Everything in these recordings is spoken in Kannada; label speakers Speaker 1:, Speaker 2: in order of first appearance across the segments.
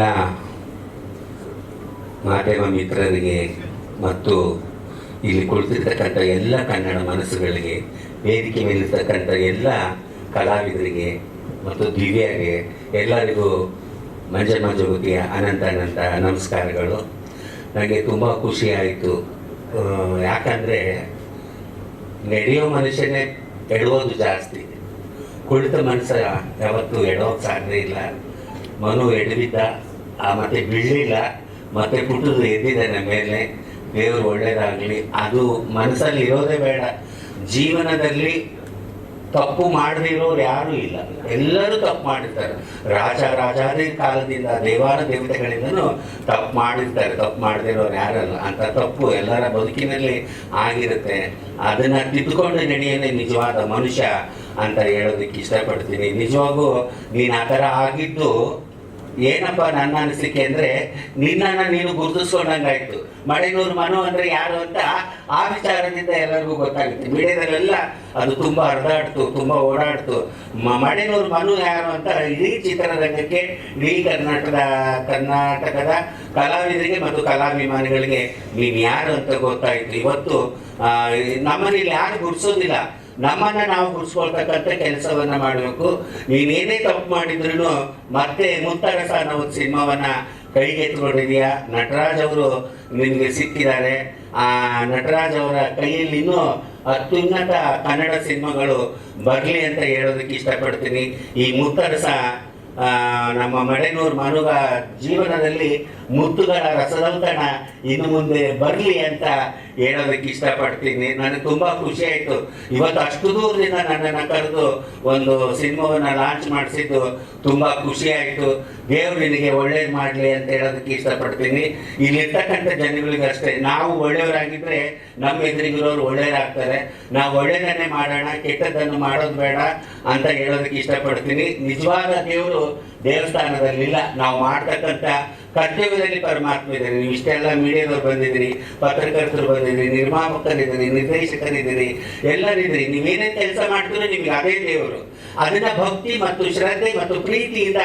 Speaker 1: ಎಲ್ಲ ಮಾಧ್ಯಮ ಮಿತ್ರರಿಗೆ ಮತ್ತು ಇಲ್ಲಿ ಕುಳಿತಿರ್ತಕ್ಕಂಥ ಎಲ್ಲ ಕನ್ನಡ ಮನಸ್ಸುಗಳಿಗೆ, ವೇದಿಕೆ ಮೇಲಿರ್ತಕ್ಕಂಥ ಎಲ್ಲ ಕಲಾವಿದರಿಗೆ ಮತ್ತು ದಿವ್ಯಾಗೆ ಎಲ್ಲರಿಗೂ ಮಂಜ ಮಂಜುಗುತಿಯ ಅನಂತ ಅನಂತ ನಮಸ್ಕಾರಗಳು. ನನಗೆ ತುಂಬ ಖುಷಿ ಆಯಿತು. ಯಾಕಂದರೆ ನಡೆಯೋ ಮನುಷ್ಯನೇ ಎಡುವುದು ಜಾಸ್ತಿ. ಕುಳಿತ ಮನುಷ್ಯ ಯಾವತ್ತೂ ಎಡೋಕ್ಕೆ ಸಾಧ್ಯ ಇಲ್ಲ. ಮನು ಎಡವಿದ್ದ ಮತ್ತೆ ಬೀಳಲಿಲ್ಲ. ಮತ್ತೆ ಪುಟ್ಟದು ನಮ್ಮ ಮೇಲೆ. ದೇವರು ಒಳ್ಳೇದಾಗಲಿ. ಅದು ಮನಸ್ಸಲ್ಲಿ ಇರೋದೇ ಬೇಡ. ಜೀವನದಲ್ಲಿ ತಪ್ಪು ಮಾಡದಿರೋರು ಯಾರೂ ಇಲ್ಲ. ಎಲ್ಲರೂ ತಪ್ಪು ಮಾಡಿರ್ತಾರೆ. ರಾಜ ರಾಜಾದೇ ಕಾಲದಿಂದ ದೇವಾನ ದೇವತೆಗಳಿಂದನು ತಪ್ಪು ಮಾಡಿರ್ತಾರೆ. ತಪ್ಪು ಮಾಡದಿರೋರು ಯಾರಲ್ಲ. ಅಂತ ತಪ್ಪು ಎಲ್ಲರ ಬದುಕಿನಲ್ಲಿ ಆಗಿರುತ್ತೆ. ಅದನ್ನ ತಿದ್ದುಕೊಂಡು ನಡೆಯೋದೇ ನಿಜವಾದ ಮನುಷ್ಯ ಅಂತ ಹೇಳೋದಕ್ಕೆ ಇಷ್ಟಪಡ್ತೀನಿ. ನಿಜವಾಗೂ ನೀನು ಆ ಥರ ಆಗಿದ್ದು ಏನಪ್ಪ ನನ್ನ ಅನಿಸಿಕೆ ಅಂದ್ರೆ ನಿನ್ನನ್ನ ನೀನು ಗುರುತಿಸ್ಕೊಂಡಂಗಾಯ್ತು. ಮಡೆನೂರು ಮನು ಅಂದ್ರೆ ಯಾರು ಅಂತ ಆ ವಿಚಾರದಿಂದ ಎಲ್ಲರಿಗೂ ಗೊತ್ತಾಗುತ್ತೆ. ಮೀಡಿಯಾದಲ್ಲೆಲ್ಲ ಅದು ತುಂಬಾ ಹರಿದಾಡ್ತು ತುಂಬಾ ಓಡಾಡ್ತು. ಮ- ಮಡೆನೂರು ಮನು ಯಾರು ಅಂತ ಇಡೀ ಚಿತ್ರರಂಗಕ್ಕೆ ಇಡೀ ಕರ್ನಾಟಕದ ಕರ್ನಾಟಕದ ಕಲಾವಿದರಿಗೆ ಮತ್ತು ಕಲಾಭಿಮಾನಿಗಳಿಗೆ ನೀನು ಯಾರು ಅಂತ ಗೊತ್ತಾಯ್ತು. ಇವತ್ತು ಆ, ನಮ್ಮನೇಲಿ ಯಾರು ಗುರ್ಸೋದಿಲ್ಲ ನಮ್ಮನ್ನ ನಾವು ಗುರ್ಸ್ಕೊಳ್ತಕ್ಕಂಥ ಕೆಲಸವನ್ನ ಮಾಡಬೇಕು. ನೀನೇನೇ ತಪ್ಪು ಮಾಡಿದ್ರು ಮತ್ತೆ ಮುತ್ತರಸ ಅನ್ನೋ ಒಂದು ಸಿನಿಮಾವನ್ನ ಕೈಗೆತ್ತಿಕೊಂಡಿದೀಯಾ ನಟರಾಜ್ ಅವರು ನಿಮಗೆ ಸಿಕ್ಕಿದ್ದಾರೆ. ಆ ನಟರಾಜ್ ಅವರ ಕೈಯಲ್ಲಿ ಇನ್ನೂ ಅತ್ಯುನ್ನತ ಕನ್ನಡ ಸಿನಿಮಾಗಳು ಬರಲಿ ಅಂತ ಹೇಳೋದಕ್ಕೆ ಇಷ್ಟಪಡ್ತೀನಿ. ಈ ಮುತ್ತರಸ ನಮ್ಮ ಮಡೆನೂರು ಮನುಗ ಜೀವನದಲ್ಲಿ ಮುತ್ತುಗಳ ರಸದೌತಣ ಇನ್ನು ಮುಂದೆ ಬರಲಿ ಅಂತ ಹೇಳೋದಕ್ಕೆ ಇಷ್ಟಪಡ್ತೀನಿ. ನನಗೆ ತುಂಬಾ ಖುಷಿ ಆಯಿತು. ಇವತ್ತು ಅಷ್ಟು ದೂರದಿಂದ ನನ್ನನ್ನು ಕರೆದು ಒಂದು ಸಿನಿಮಾವನ್ನ ಲಾಂಚ್ ಮಾಡಿಸಿದ್ದು ತುಂಬಾ ಖುಷಿ ಆಯ್ತು. ದೇವ್ರು ನಿನಗೆ ಒಳ್ಳೇದು ಮಾಡಲಿ ಅಂತ ಹೇಳೋದಕ್ಕೆ ಇಷ್ಟಪಡ್ತೀನಿ. ಇಲ್ಲಿರ್ತಕ್ಕಂಥ ಜನಗಳಿಗೆ ಅಷ್ಟೇ ನಾವು ಒಳ್ಳೆಯವರಾಗಿದ್ರೆ ನಮ್ಮ ಎದುರಿಗಿರೋರು ಒಳ್ಳೆಯರಾಗ್ತಾರೆ. ನಾವು ಒಳ್ಳೆಯದನ್ನೇ ಮಾಡೋಣ, ಕೆಟ್ಟದ್ದನ್ನು ಮಾಡೋದು ಬೇಡ ಅಂತ ಹೇಳೋದಕ್ಕೆ ಇಷ್ಟಪಡ್ತೀನಿ. ನಿಜವಾದ ದೇವರು pessoa. ದೇವಸ್ಥಾನದಲ್ಲಿಲ್ಲ. ನಾವು ಮಾಡ್ತಕ್ಕಂಥ ಕರ್ತವ್ಯದಲ್ಲಿ ಪರಮಾತ್ಮ ಇದ್ದಾರೆ ನೀವು ಇಷ್ಟೆಲ್ಲ ಮೀಡಿಯಾದವ್ರು ಬಂದಿದ್ದೀರಿ, ಪತ್ರಕರ್ತರು ಬಂದಿದ್ದೀರಿ, ನಿರ್ಮಾಪಕರಿದ್ದೀರಿ, ನಿರ್ದೇಶಕರಿದ್ದೀರಿ, ಎಲ್ಲರಿದ್ದೀರಿ. ನೀವೇನೇ ಕೆಲಸ ಮಾಡ್ತೀರೋ ನಿಮ್ಗೆ ಅದೇ ದೇವರು. ಅದನ್ನ ಭಕ್ತಿ ಮತ್ತು ಶ್ರದ್ಧೆ ಮತ್ತು ಪ್ರೀತಿಯಿಂದ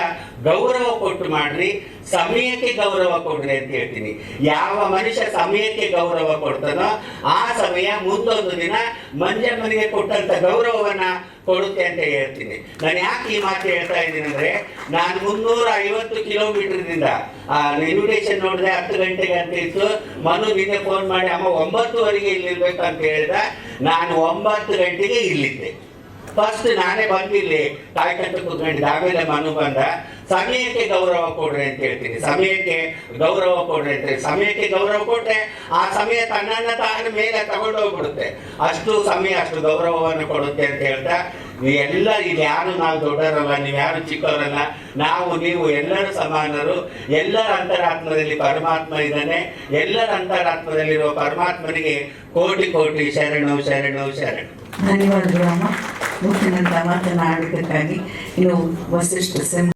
Speaker 1: ಗೌರವ ಕೊಟ್ಟು ಮಾಡ್ರಿ. ಸಮಯಕ್ಕೆ ಗೌರವ ಕೊಡ್ರಿ ಅಂತ ಹೇಳ್ತೀನಿ. ಯಾವ ಮನುಷ್ಯ ಸಮಯಕ್ಕೆ ಗೌರವ ಕೊಡ್ತಾನೋ ಆ ಸಮಯ ಮುಂದೊಂದು ದಿನ ಮಂಜಮ್ಮನಿಗೆ ಕೊಟ್ಟಂತ ಗೌರವವನ್ನ ಕೊಡುತ್ತೆ ಅಂತ ಹೇಳ್ತೀನಿ. ನಾನು ಯಾಕೆ ಈ ಮಾತು ಹೇಳ್ತಾ ಇದ್ದೀನಿ ಅಂದ್ರೆ ನಾನು ಮುನ್ನೂರ ಐವತ್ತು ಕಿಲೋಮೀಟರ್ನಿಂದ ಆ ಇನ್ವಿಟೇಷನ್ ನೋಡಿದೆ ಹತ್ತು ಗಂಟೆಗೆ ಅಂತ ಇತ್ತು. ಮನು ನಿನ್ನೆ ಫೋನ್ ಮಾಡಿ, ಅಮ್ಮ, ಒಂಬತ್ತುವರೆಗೆ ಇಲ್ಲಿರ್ಬೇಕು ಅಂತ ಹೇಳ್ದ. ನಾನು ಒಂಬತ್ತು ಗಂಟೆಗೆ ಇಲ್ಲಿದ್ದೆ. ಫಸ್ಟ್ ನಾನೇ ಬಂದಿಲ್ಲಿ. ಕಾಯ್ಕಂತ ಕೂತ್ಕೊಂಡಿದ್ದೆ. ಆಮೇಲೆ ಮನು ಬಂದ, ಸಮಯಕ್ಕೆ ಗೌರವ ಕೊಡ್ರಿ ಅಂತ ಹೇಳ್ತೀನಿ. ಸಮಯಕ್ಕೆ ಗೌರವ ಕೊಡ್ರಿ ಅಂತ ಸಮಯಕ್ಕೆ ಗೌರವ ಕೊಟ್ರೆ, ಆ ಸಮಯ ತನ್ನನ್ನ ತಾನು ಮೇಲೆ ತಗೊಂಡು ಹೋಗ್ಬಿಡುತ್ತೆ ಅಷ್ಟು ಸಮಯ, ಅಷ್ಟು ಗೌರವವನ್ನು ಕೊಡುತ್ತೆ ಅಂತ ಹೇಳ್ತಾ ಎಲ್ಲ ಇಲ್ಲಿ ಯಾರು? ನಾವು ದೊಡ್ಡವರಲ್ಲ, ನೀವು ಯಾರು ಚಿಕ್ಕವರಲ್ಲ? ನಾವು ನೀವು ಎಲ್ಲರೂ ಸಮಾನರು. ಎಲ್ಲರ ಅಂತರಾತ್ಮದಲ್ಲಿ ಪರಮಾತ್ಮ ಇದ್ದಾನೆ. ಎಲ್ಲರ ಅಂತರಾತ್ಮದಲ್ಲಿರುವ ಪರಮಾತ್ಮನಿಗೆ ಕೋಟಿ ಕೋಟಿ ಶರಣು ಶರಣು ಶರಣು.
Speaker 2: ಧನ್ಯವಾದಗಳು ಅಮ್ಮ. ಮುಖ್ಯನಂತ ಮಾತನಾಡೋದಕ್ಕಾಗಿ ಇನ್ನು ವಸಿಷ್ಠ